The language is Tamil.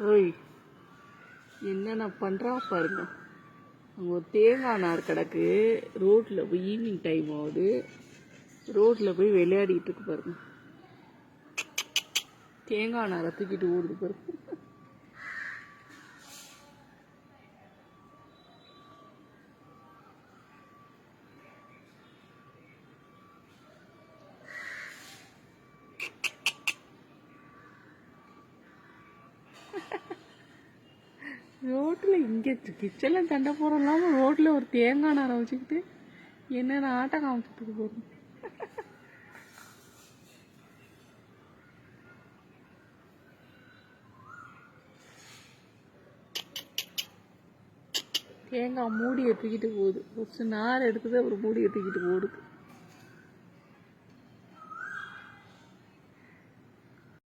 ஓய் என்னென்ன பண்ணுறா பாருங்க. அங்கே ஒரு தேங்காய் நார் கிடக்கு. ரோட்டில் போய் ஈவினிங் டைம் ஆகுது. ரோட்டில் போய் விளையாடிட்டு இருக்கு பாருங்க. தேங்காய் நாரை தூக்கிட்டு ஓடுது பாருங்க. ரோட்டில் இங்கே கிச்சனில் சண்டை போகிறோம் இல்லாமல் ரோட்டில் ஒரு தேங்காய் நாரை வச்சுக்கிட்டு என்னென்ன ஆட்டம் காமிச்சிட்டு போகிறோம் தேங்காய் மூடி எடுத்துக்கிட்டு போகுது? ஃபஸ்ட்டு நார் எடுத்தது ஒரு மூடி தூக்கிட்டு போடுது